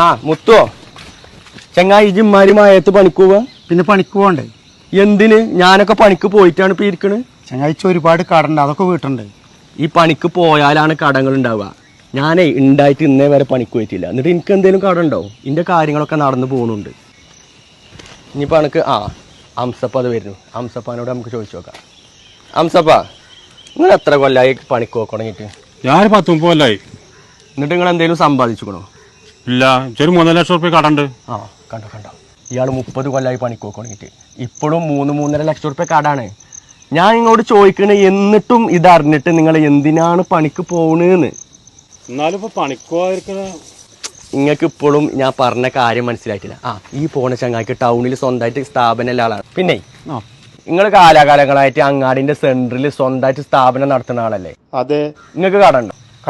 ആ മുത്തുവോ ചങ്ങായി ഇജിമാരി മായത്ത് പണിക്ക് പോവാ? പിന്നെ പണിക്ക് പോകണ്ടേ എന്തിന്? ഞാനൊക്കെ പണിക്ക് പോയിട്ടാണ് ഇപ്പൊ ഇരിക്കണ്. ചങ്ങാഴ്ച ഒരുപാട് കടണ്ട് അതൊക്കെ വീട്ടുണ്ട് ഈ പണിക്ക് പോയാലാണ് കടങ്ങൾ ഉണ്ടാവുക ഞാനേ ഉണ്ടായിട്ട് ഇന്നേ വരെ പണിക്ക് പോയിട്ടില്ല. എന്നിട്ട് എനിക്ക് എന്തെങ്കിലും കട ഉണ്ടോ കാര്യങ്ങളൊക്കെ നടന്നു പോകുന്നുണ്ട് ഇനിയിപ്പോൾ എനിക്ക് ആ അംസപ്പ അത് വരുന്നു. അംസപ്പാനോട് നമുക്ക് ചോദിച്ചു നോക്കാം. അംസപ്പ നിങ്ങൾ എത്ര കൊല്ലായി പണിക്ക് പോക്കണമെന്നിട്ട് ഞാൻ പത്ത് മുപ്പത് കൊല്ലായി. എന്നിട്ട് നിങ്ങൾ എന്തെങ്കിലും സമ്പാദിച്ചുക്കണോ? ഇല്ല ചെറു മൂന്നര ലക്ഷം റുപ്യ കടണ്ട്. ആ കണ്ടോ കണ്ടോ. ഇയാൾ മുപ്പത് കൊല്ലായി പണിക്ക് പോക്കണമെന്നിട്ട് ഇപ്പോഴും മൂന്ന് മൂന്നര ലക്ഷം റുപ്യ കടാണ്. ഞാൻ ഇങ്ങോട്ട് ചോദിക്കണേ എന്നിട്ടും ഇതറിഞ്ഞിട്ട് നിങ്ങൾ എന്തിനാണ് പണിക്ക് പോകണെന്ന് എന്നാലും ഇപ്പൊ പണിക്കുവായിരിക്കണ നിങ്ങൾക്ക് ഇപ്പോഴും ഞാൻ പറഞ്ഞ കാര്യം മനസ്സിലായിട്ടില്ല. ആ ഈ പോണ ചങ്ങായിക്ക് ടൗണിൽ സ്വന്തമായിട്ട് സ്ഥാപനം ഉള്ള ആളാണ്. പിന്നെ നിങ്ങൾ കാലാകാലങ്ങളായിട്ട് അങ്ങാടിന്റെ സെന്ററിൽ സ്വന്തമായിട്ട് സ്ഥാപനം നടത്തുന്ന ആളല്ലേ? അതെ. നിങ്ങൾക്ക് കട ഉണ്ടോ